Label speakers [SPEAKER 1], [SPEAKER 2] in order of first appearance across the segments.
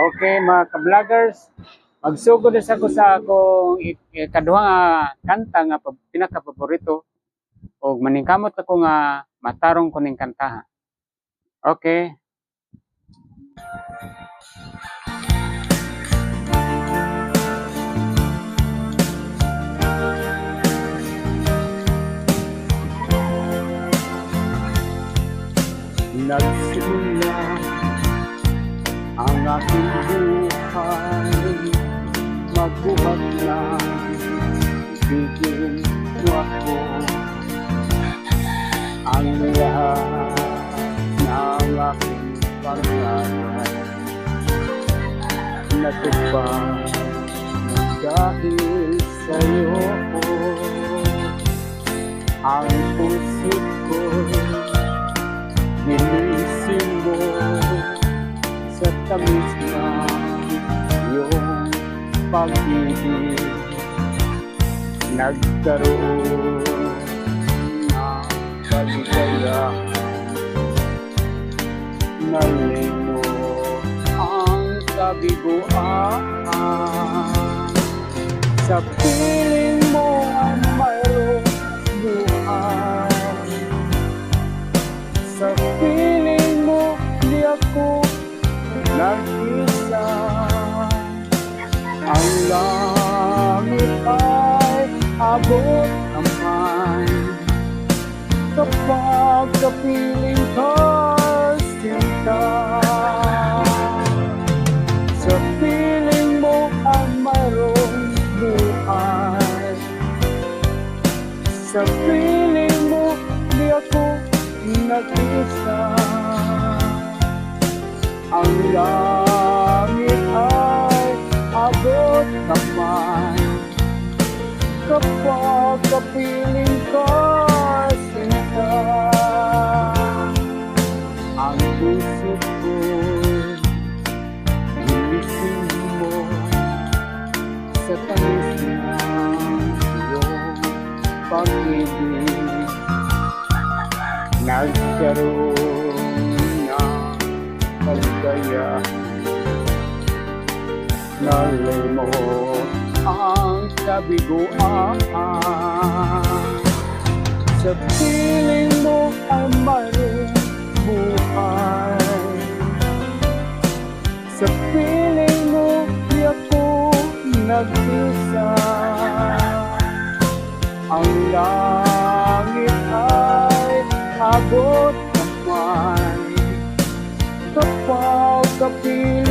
[SPEAKER 1] Okay, mga ka-vloggers, magsugod sa ko sa akong ik- ikaduha kanta nga pa- pinaka-paborito o maningkamot ako nga matarong ko ning kantaha. Okay. Nagsimula ang aking buhay Magbuhat na Bigyan mo ako Ang lahat ng aking pangarap Natupad dahil sa'yo Ang puso ko'y Ginising mo sa tamis pag-ibig Nagkaroon ng kaligayahan. Nalino ang kabiguan Sa piling mo ang mayroong buhay. Sa piling mo di ako nag-isa Ang langit ay abot kamay Kapag kapiling ka sinta. Sa piling mo ang mayroong buhay. Sa piling mo di ako nag-isa. Ang langit Kapag kapiling ka sinta. Ang puso ko Ginising mo Sa tamis ng iyong pag-ibig Nagkaroon ng kaligaya Nalimot ang kabiguan Sa piling mo ay mayroong buhay. Sa piling mo di ako nag-isa. Ang langit ay abot kamay Kapag kapiling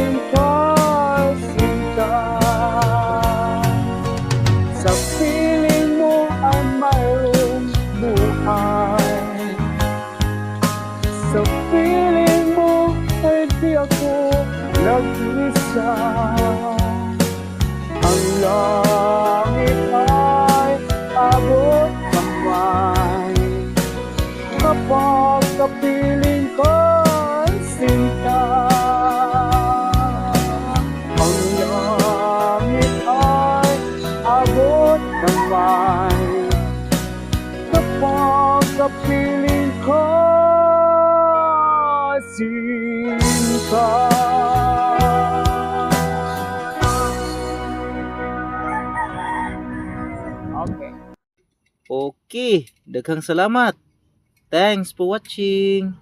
[SPEAKER 1] nag-isa Ang langit ay abot kamay Kapag kapiling ko sinta. Ang langit ay abot kamay Kapag kapiling ko sinta Okay.
[SPEAKER 2] Okay, daghang salamat. Thanks for watching.